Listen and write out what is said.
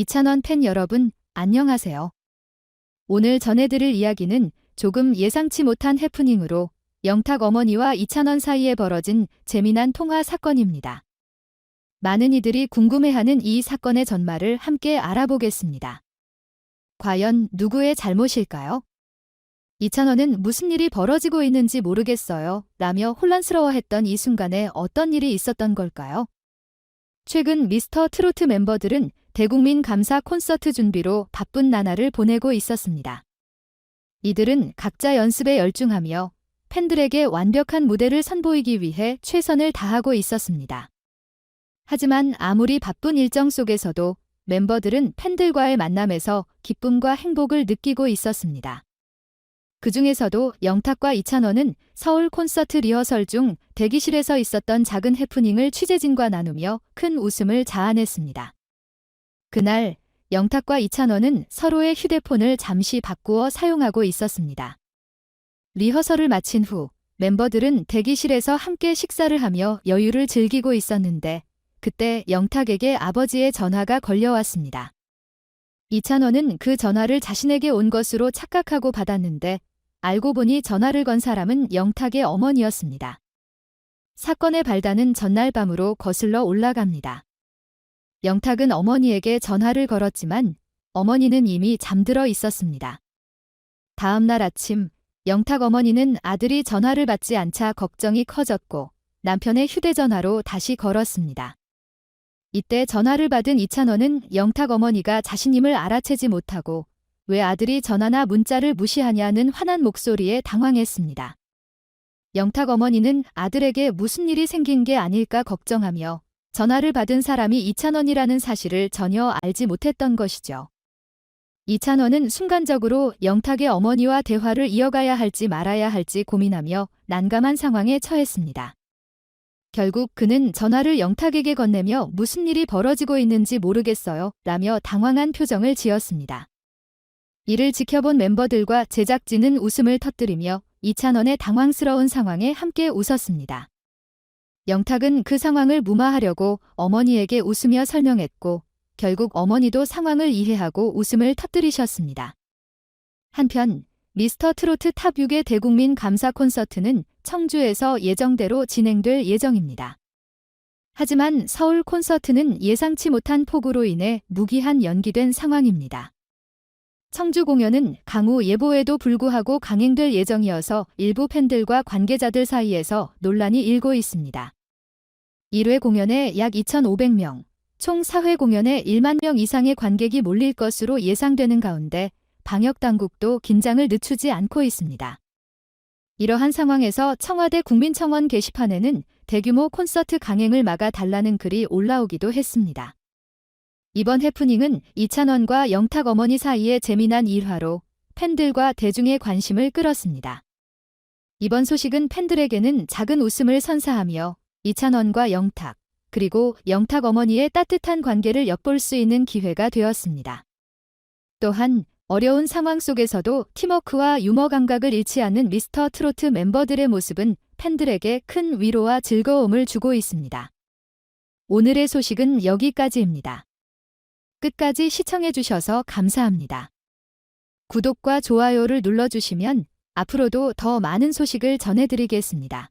이찬원 팬 여러분, 안녕하세요. 오늘 전해드릴 이야기는 조금 예상치 못한 해프닝으로 영탁 어머니와 이찬원 사이에 벌어진 재미난 통화 사건입니다. 많은 이들이 궁금해하는 이 사건의 전말을 함께 알아보겠습니다. 과연 누구의 잘못일까요? 이찬원은 무슨 일이 벌어지고 있는지 모르겠어요. 라며 혼란스러워했던 이 순간에 어떤 일이 있었던 걸까요? 최근 미스터 트로트 멤버들은 대국민 감사 콘서트 준비로 바쁜 나날을 보내고 있었습니다. 이들은 각자 연습에 열중하며 팬들에게 완벽한 무대를 선보이기 위해 최선을 다하고 있었습니다. 하지만 아무리 바쁜 일정 속에서도 멤버들은 팬들과의 만남에서 기쁨과 행복을 느끼고 있었습니다. 그 중에서도 영탁과 이찬원은 서울 콘서트 리허설 중 대기실에서 있었던 작은 해프닝을 취재진과 나누며 큰 웃음을 자아냈습니다. 그날 영탁과 이찬원은 서로의 휴대폰을 잠시 바꾸어 사용하고 있었습니다. 리허설을 마친 후 멤버들은 대기실에서 함께 식사를 하며 여유를 즐기고 있었는데 그때 영탁에게 아버지의 전화가 걸려왔습니다. 이찬원은 그 전화를 자신에게 온 것으로 착각하고 받았는데 알고 보니 전화를 건 사람은 영탁의 어머니였습니다. 사건의 발단은 전날 밤으로 거슬러 올라갑니다. 영탁은 어머니에게 전화를 걸었지만 어머니는 이미 잠들어 있었습니다. 다음 날 아침 영탁 어머니는 아들이 전화를 받지 않자 걱정이 커졌고 남편의 휴대전화로 다시 걸었습니다. 이때 전화를 받은 이찬원은 영탁 어머니가 자신임을 알아채지 못하고 왜 아들이 전화나 문자를 무시하냐는 화난 목소리에 당황했습니다. 영탁 어머니는 아들에게 무슨 일이 생긴 게 아닐까 걱정하며 전화를 받은 사람이 이찬원이라는 사실을 전혀 알지 못했던 것이죠. 이찬원은 순간적으로 영탁의 어머니와 대화를 이어가야 할지 말아야 할지 고민하며 난감한 상황에 처했습니다. 결국 그는 전화를 영탁에게 건네며 무슨 일이 벌어지고 있는지 모르겠어요 라며 당황한 표정을 지었습니다. 이를 지켜본 멤버들과 제작진은 웃음을 터뜨리며 이찬원의 당황스러운 상황에 함께 웃었습니다. 영탁은 그 상황을 무마하려고 어머니에게 웃으며 설명했고 결국 어머니도 상황을 이해하고 웃음을 터뜨리셨습니다. 한편 미스터 트로트 탑 6의 대국민 감사 콘서트는 청주에서 예정대로 진행될 예정입니다. 하지만 서울 콘서트는 예상치 못한 폭우로 인해 무기한 연기된 상황입니다. 청주 공연은 강우 예보에도 불구하고 강행될 예정이어서 일부 팬들과 관계자들 사이에서 논란이 일고 있습니다. 1회 공연에 약 2,500명, 총 4회 공연에 1만 명 이상의 관객이 몰릴 것으로 예상되는 가운데 방역 당국도 긴장을 늦추지 않고 있습니다. 이러한 상황에서 청와대 국민청원 게시판에는 대규모 콘서트 강행을 막아 달라는 글이 올라오기도 했습니다. 이번 해프닝은 이찬원과 영탁 어머니 사이의 재미난 일화로 팬들과 대중의 관심을 끌었습니다. 이번 소식은 팬들에게는 작은 웃음을 선사하며 이찬원과 영탁, 그리고 영탁 어머니의 따뜻한 관계를 엿볼 수 있는 기회가 되었습니다. 또한 어려운 상황 속에서도 팀워크와 유머 감각을 잃지 않는 미스터 트로트 멤버들의 모습은 팬들에게 큰 위로와 즐거움을 주고 있습니다. 오늘의 소식은 여기까지입니다. 끝까지 시청해주셔서 감사합니다. 구독과 좋아요를 눌러주시면 앞으로도 더 많은 소식을 전해드리겠습니다.